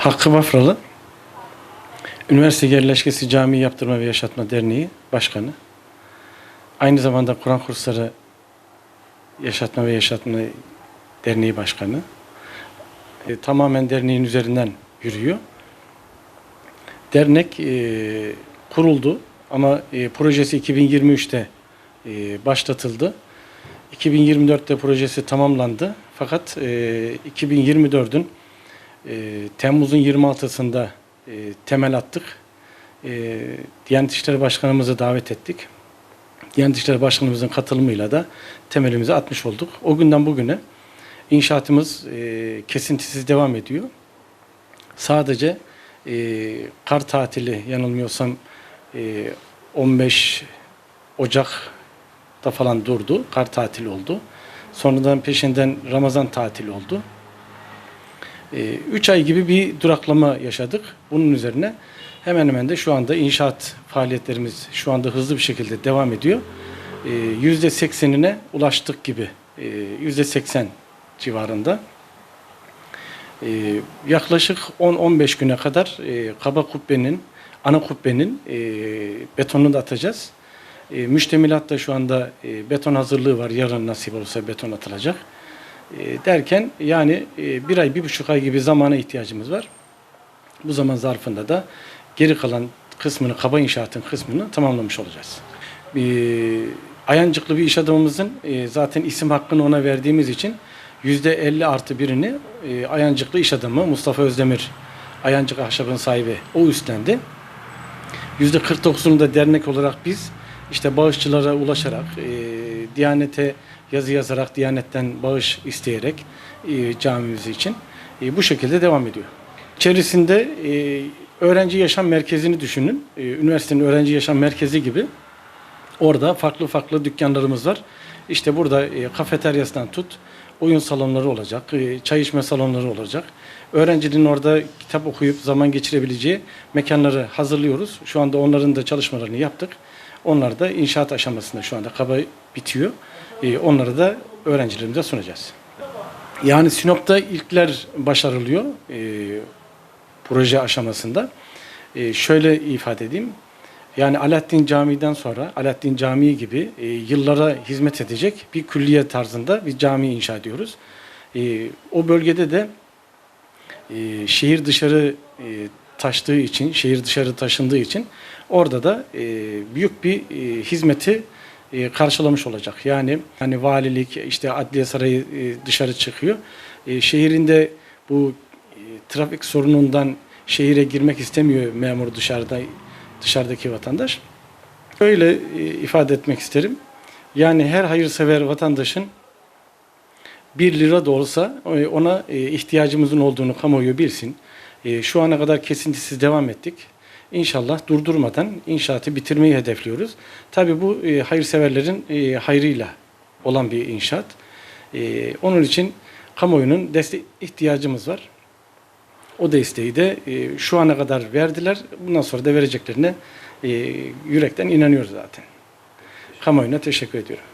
Hakkı Bafralı, Üniversite Yerleşkesi Cami Yaptırma ve Yaşatma Derneği Başkanı. Aynı zamanda Kur'an Kursları Yaşatma ve Yaşatma Derneği Başkanı. E, tamamen derneğin üzerinden yürüyor. Dernek e, kuruldu ama e, projesi 2023'te e, başlatıldı. 2024'te projesi tamamlandı. Fakat e, 2024'ün e, Temmuz'un 26'sında e, temel attık. E, Diyanet İşleri Başkanımızı davet ettik. Diyanet İşleri Başkanımızın katılımıyla da temelimizi atmış olduk. O günden bugüne inşaatımız e, kesintisiz devam ediyor. Sadece e, kar tatili yanılmıyorsam e, 15 Ocak'ta falan durdu. Kar tatili oldu. Sonradan peşinden Ramazan tatili oldu. 3 ay gibi bir duraklama yaşadık. Bunun üzerine hemen hemen de şu anda inşaat faaliyetlerimiz şu anda hızlı bir şekilde devam ediyor. E, %80'ine ulaştık gibi. E, %80 civarında. E, yaklaşık 10-15 güne kadar kaba kubbenin, ana kubbenin betonunu da atacağız. Müştemilatta şu anda beton hazırlığı var. Yarın nasip olursa beton atılacak. E, derken yani e, bir ay, bir buçuk ay gibi zamana ihtiyacımız var. Bu zaman zarfında da geri kalan kısmını, kaba inşaatın kısmını tamamlamış olacağız. E, Ayancıklı bir iş adamımızın e, zaten isim hakkını ona verdiğimiz için yüzde 50 artı birini e, Ayancıklı iş adamı Mustafa Özdemir, Ayancık Ahşap'ın sahibi o üstlendi. Yüzde 49'unu da dernek olarak biz işte bağışçılara ulaşarak, Diyanete yazı yazarak, Diyanet'ten bağış isteyerek e, camimiz için e, bu şekilde devam ediyor. İçerisinde e, öğrenci yaşam merkezini düşünün. E, üniversitenin öğrenci yaşam merkezi gibi. Orada farklı farklı dükkanlarımız var. İşte burada kafeteryasından tut, oyun salonları olacak, çay içme salonları olacak. Öğrencinin orada kitap okuyup zaman geçirebileceği mekanları hazırlıyoruz. Şu anda onların da çalışmalarını yaptık. Onlar da inşaat aşamasında şu anda kaba bitiyor. E, onları da öğrencilerimize sunacağız. Yani Sinop'ta ilkler başarılıyor e, proje aşamasında. E, şöyle ifade edeyim. Yani Alaaddin Camii'den sonra Alaaddin Camii gibi e, yıllara hizmet edecek bir külliye tarzında bir cami inşa ediyoruz. E, o bölgede de e, şehir dışarı e, taştığı için, şehir dışarı taşındığı için orada da e, büyük bir e, hizmeti e, karşılamış olacak. Yani hani valilik, işte adliye sarayı e, dışarı çıkıyor. E, şehrinde bu e, trafik sorunundan şehire girmek istemiyor memur dışarıda dışarıdaki vatandaş. Öyle e, ifade etmek isterim. Yani her hayırsever vatandaşın 1 lira da olsa e, ona e, ihtiyacımızın olduğunu kamuoyu bilsin. E, Şu ana kadar kesintisiz devam ettik. İnşallah durdurmadan inşaatı bitirmeyi hedefliyoruz. Tabii bu e, hayırseverlerin e, hayrıyla olan bir inşaat. E, Onun için kamuoyunun destek ihtiyacımız var. O desteği de e, şu ana kadar verdiler. Bundan sonra da vereceklerine yürekten inanıyoruz zaten. Kamuoyuna teşekkür ediyorum.